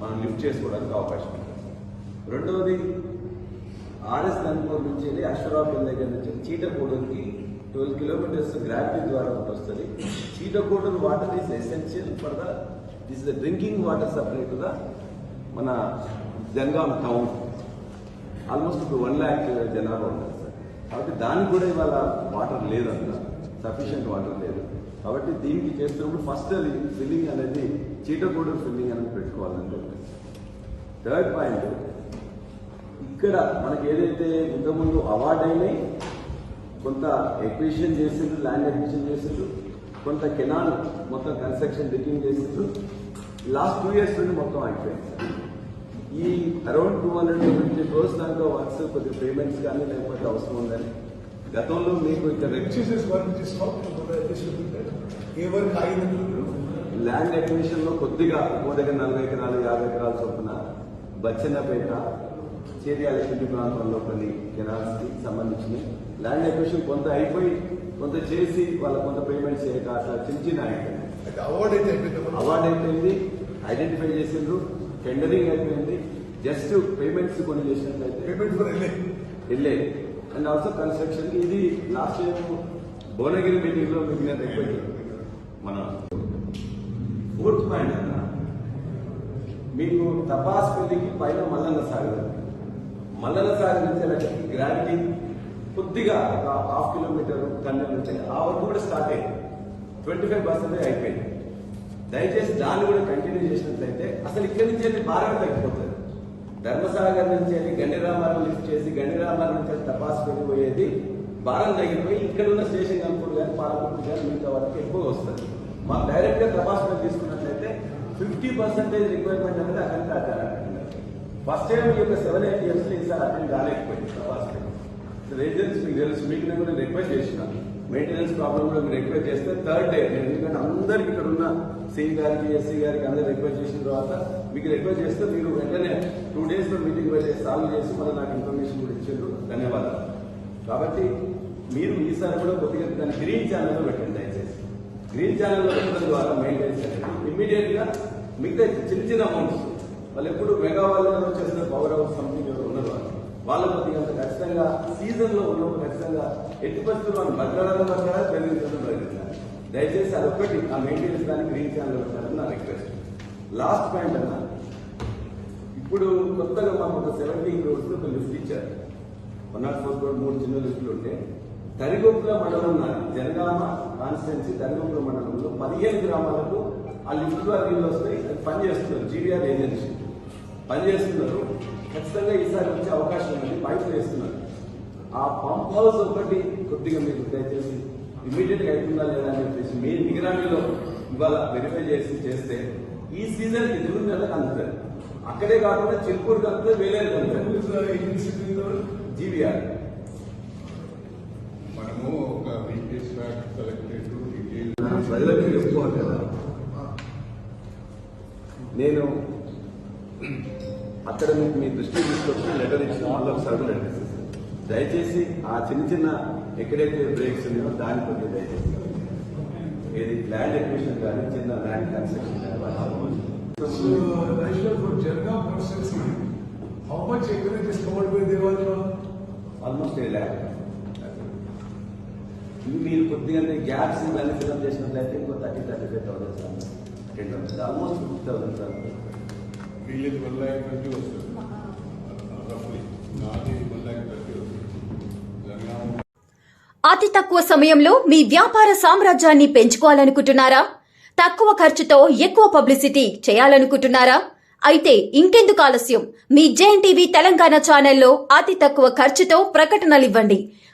మనం లిఫ్ట్ చేసుకోవడానికి అవకాశం ఉంటుంది రెండవది ఆర్ఎస్ నందమూర్ నుంచి వెళ్ళి అశ్వరాపల్లి దగ్గర నుంచి చీటకూడూరుకి ట్వెల్వ్ కిలోమీటర్స్ గ్రావిటీ ద్వారా ఒకటి వస్తుంది. Cheetakuduru water is essential for the this the drinking water supply to the మన జనగాం టౌన్. ఆల్మోస్ట్ ఇప్పుడు వన్ ల్యాక్ జనాభా ఉంటుంది సార్. కాబట్టి దానికి కూడా ఇవాళ వాటర్ లేదంట. సఫిషియంట్ వాటర్ లేదు. కాబట్టి దీనికి చేస్తున్నప్పుడు ఫస్ట్ అది ఫిల్లింగ్ అనేది చీటకూడూరు ఫిల్లింగ్ అనేది పెట్టుకోవాలని చెప్పి థర్డ్ పాయింట్ ఇక్కడ మనకి ఏదైతే ఇంతకుముందు అవార్డ్ అయినాయి కొంత ఎక్విషన్ చేసిండ్రు ల్యాండ్ ఎక్విషన్ చేసిండ్రు కొంత కెనాల్ మొత్తం కన్స్ట్రక్షన్ బిల్డింగ్ చేసిండ్రు. లాస్ట్ టూ ఇయర్స్ నుండి మొత్తం అయిపోయింది. ఈ around two hundred fifty crores దాంట్లో వర్క్స్ కొద్ది పేమెంట్స్ కానీ లేకపోతే అవసరం ఉందని. గతంలో మీకు ఇక్కడ Excuses what ఏ వర్క్ ఆగినట్లు ల్యాండ్ ఎక్విజిషన్లో కొద్దిగా ఓ దగ్గర నలభై ఎకరాలు యాభై ఎకరాల చొప్పున బచ్చన్నపేట చేరియాల కింది ప్రాంతంలో కొన్ని కెనాల్స్కి సంబంధించి ల్యాండ్ ఎక్విజిషన్ కొంత అయిపోయి కొంత చేసి వాళ్ళ కొంత పేమెంట్ చేయక అట్లా చిన్న చిన్న అవార్డ్ అయిపోయింది ఐడెంటిఫై చేసిండ్రు టెండరింగ్ అయిపోయింది జస్ట్ పేమెంట్స్ కొన్ని చేసినట్లయితే వెళ్ళే అండ్ ఆల్సో కన్స్ట్రక్షన్ ఇది లాస్ట్ టైం భువనగిరి మీటింగ్లో మీకు నేను రిక్వెస్ట్ మన పాయింట్ అన్న. మీకు తపాస్ పెళ్ళికి పైన మల్లన్న సాగర్. మల్లన్న సాగర్ నుంచి వెళ్ళడానికి గ్రావిటీ కొద్దిగా ఒక హాఫ్ కిలోమీటర్ కన్నెల నుంచి ఆ వరకు కూడా స్టార్ట్ అయింది ట్వంటీ ఫైవ్ పర్సెంట్ అయిపోయింది దయచేసి దాన్ని కూడా కంటిన్యూ చేసినట్లయితే అసలు ఇక్కడి నుంచి వెళ్ళి భారం తగ్గిపోతుంది. ధర్మసాగర్ నుంచి వెళ్ళి గండిరామారం లిఫ్ట్ చేసి గండిరామారం నుంచి వెళ్ళి తపాస్ వెళ్ళిపోయేది భారం తగ్గిపోయి ఇక్కడ ఉన్న స్టేషన్ కంపూర్ కానీ పాలకొట్టు కానీ మిగతా వరకు ఎక్కువ వస్తుంది. మా డైరెక్ట్గా తపాస్ తీసుకున్నట్లయితే ఫిఫ్టీ పర్సెంటేజ్ రిక్వైర్మెంట్ అనేది అక్కడ ఫస్ట్ టైం ఈ యొక్క సెవెన్ ఎయిట్ ఇయర్స్లో ఈసారి అటెండ్ కాలేకపోయింది తపాస్ రెసిడెన్స్ మీకు తెలుసు మీకు నేను కూడా రిక్వెస్ట్ చేసిన. మెయింటెనెన్స్ ప్రాబ్లం కూడా మీరు రిక్వెస్ట్ చేస్తే థర్డ్ డే నేను ఎందుకంటే అందరికి ఇక్కడ ఉన్న సి గారికి ఎస్సీ గారికి అందరు రిక్వెస్ట్ చేసిన తర్వాత మీకు రిక్వెస్ట్ చేస్తే మీరు వెంటనే టూ డేస్లో మీటింగ్ పెట్టి సాల్వ్ చేసి మళ్ళీ నాకు ఇన్ఫర్మేషన్ కూడా ఇచ్చారు ధన్యవాదాలు. కాబట్టి మీరు ఈసారి కూడా కొద్దిగా దాన్ని గ్రీన్ ఛానల్లో పెట్టండి దయచేసి. గ్రీన్ ఛానల్ ద్వారా మెయింటైన్ అనేది ఇమీడియట్గా మిగతా చిన్న చిన్న అమౌంట్స్ వాళ్ళు ఎప్పుడు మెగా వాళ్ళు చేసిన పవర్ హౌస్ సంథింగ్ ఎవరు ఉన్నారు వాళ్ళ కొద్దిగా అంత ఖచ్చితంగా సీజన్లో ఉన్నప్పుడు ఖచ్చితంగా ఎట్టి పరిస్థితులు మనం బతకడం బతకాలి పెరిగించడం పెరిగించాలి దయచేసి అదొక్కటి ఆ మెయింటెనెన్స్ దానికి గ్రీన్ ఛానల్ పెట్టాలని నా రిక్వెస్ట్ లాస్ట్ పాయింట్ అన్న ఇప్పుడు కొత్తగా మాకు ఒక సెవెంటీన్ క్రోడ్స్ ఒక లిఫ్ట్ ఇచ్చారు. వన్ నాట్ ఫోర్ క్రోడ్ మూడు చిన్న లిఫ్ట్లు ఉంటే తరిగొప్పుల మండలం జనగామ కాన్స్టిట్యున్సీ తరిగొప్పుల మండలంలో పదిహేను గ్రామాలకు ఆ లిఫ్ట్ నీళ్ళు వస్తాయి. అది పని చేస్తున్నారు. GVR agency. పని చేస్తున్నారు. ఖచ్చితంగా ఈసారి వచ్చే అవకాశం ఉంది పైప్ వేస్తున్నారు. ఆ పంప్ హౌస్ ఒకటి కొద్దిగా మీరు దయచేసి ఇమీడియట్గా అవుతుందా లేదా అని చెప్పేసి మీ నిగరాణిలో ఇవాళ వెరిఫై చేసి చేస్తే ఈ సీజన్కి జూన్ నెలకు అందుతుంది అక్కడే కాకుండా చిలుకూరు కలిపితే వేలేరు ఏజెన్సీ జీవీఆర్ మనము ఒక కలెక్టరేట్ డీటెయిల్ ప్రజలకు చెప్పుకోవాలి కదా నేను అక్కడ మీకు మీ దృష్టికి తీసుకొచ్చి లెటర్ ఇచ్చిన మళ్ళీ ఒకసారి లెటర్ ఇస్తాను దయచేసి ఆ చిన్న చిన్న ఎక్కడైతే బ్రేక్స్ ఉన్నాయో దాని కొద్దిగా దయచేసి ఏది ల్యాండ్ ఎక్విషన్ కానీ చిన్న land construction how much acreage is covered by land మీరు కొద్దిగా గ్యాప్స్ ఇవన్నీ ఫిల్అప్ చేసినట్లయితే ఇంకో thirty thirty five thousand ten thousand almost fifty thousand sir. వీళ్ళది వన్ ల్యాక్ థర్టీ వస్తుంది. రఫ్లీ నాది వన్ ల్యాక్ థర్టీ వస్తుంది. జనగామ అతి తక్కువ సమయంలో మీ వ్యాపార సామ్రాజ్యాన్ని పెంచుకోవాలనుకుంటున్నారా? తక్కువ ఖర్చుతో ఎక్కువ పబ్లిసిటీ చేయాలనుకుంటున్నారా? అయితే ఇంకెందుకు ఆలస్యం. మీ జేఎన్ టీవీ తెలంగాణ ఛానల్లో అతి తక్కువ ఖర్చుతో ప్రకటనలివ్వండి.